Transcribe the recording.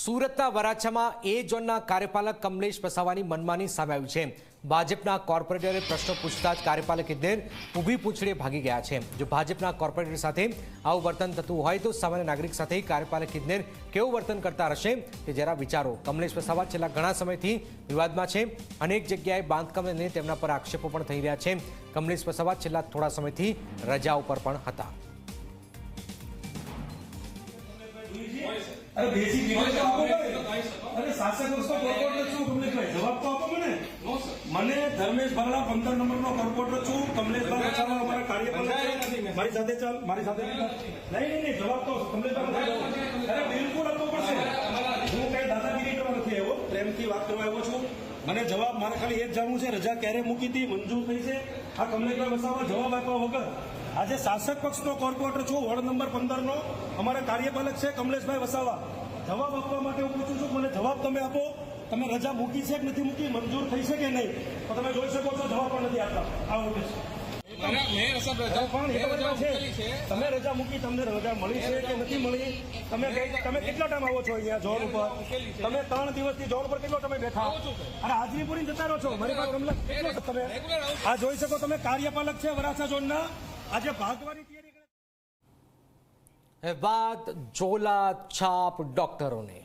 સુરતના વરાછામાં એ ઝોનના કાર્યપાલક કમલેશ વસાવાની મનમાની સામે આવી છે. ભાજપના કોર્પોરેટરે પ્રશ્નો પૂછતા જ કાર્યપાલક ઇજનેર ઊભી પૂંછડીએ ભાગી ગયા છે. જો ભાજપના કોર્પોરેટર સાથે આવું વર્તન થતું હોય તો સામાન્ય નાગરિક સાથે કાર્યપાલક ઇજનેર કેવું વર્તન કરતા રહેશે તે જરા વિચારો. કમલેશ વસાવા છેલ્લા ઘણા સમયથી વિવાદમાં છે. અનેક જગ્યાએ બાંધકામ અને તેમના પર આક્ષેપો પણ થઈ રહ્યા છે. કમલેશ વસાવા છેલ્લા થોડા સમયથી રજા ઉપર પણ હતા. અરે બેસિક વિગત તો આપો અરે શાસક કોર્પોરેટર છું કમલેશભાઈ જવાબ તો આપો મને. મને ધર્મેશ ભરડા પંદર નંબરનો કોર્પોરેટર છું. કમલેશભાઈ વસાવા અમારા કાર્યપાલક મારી સાથે ચાલ મારી સાથે નહીં નહીં નહીં જવાબ તો કમલેશભાઈ અરે બિલકુલ આપવો પડશે. હું કઈ દાદાગીરી કરવા નથી આવ્યો. પ્રેમથી વાત કરવા આવ્યો છું. મને જવાબ મારે ખાલી એ જ જાણવું છે રજા ક્યારે મૂકી હતી મંજૂર થઈ છે. આ કમલેશભાઈ વસાવા જવાબ આપવા વગર. આજે શાસક પક્ષનો કોર્પોરેટર છું વોર્ડ નંબર પંદરનો. અમારા કાર્યપાલક છે કમલેશભાઈ વસાવા. જવાબ આપવા માટે હું પૂછું છું મને જવાબ તમે આપો. તમે રજા મૂકી છે કે નથી મૂકી મંજૂર થઈ છે કે નહીં? તો તમે જોઈ શકો છો જવાબ પણ નથી આપતા. આ નોટિસ છે. તમે રજા મૂકી તમને રજા મળી છે કે નથી મળી? તમે તમે કેટલા ટાઈમ આવો છો અહીંયા જોર ઉપર? તમે ત્રણ દિવસથી જોર ઉપર કેટલો તમે બેઠા? અરે હાજરી પૂરી જતા રહો છો. મારી પાસે તમે. આ જોઈ શકો તમે કાર્યપાલક છે વરાછા ઝોનના. આજે ભાગવાની તૈયારી વાત ઝોલા છાપ ડોક્ટરોને.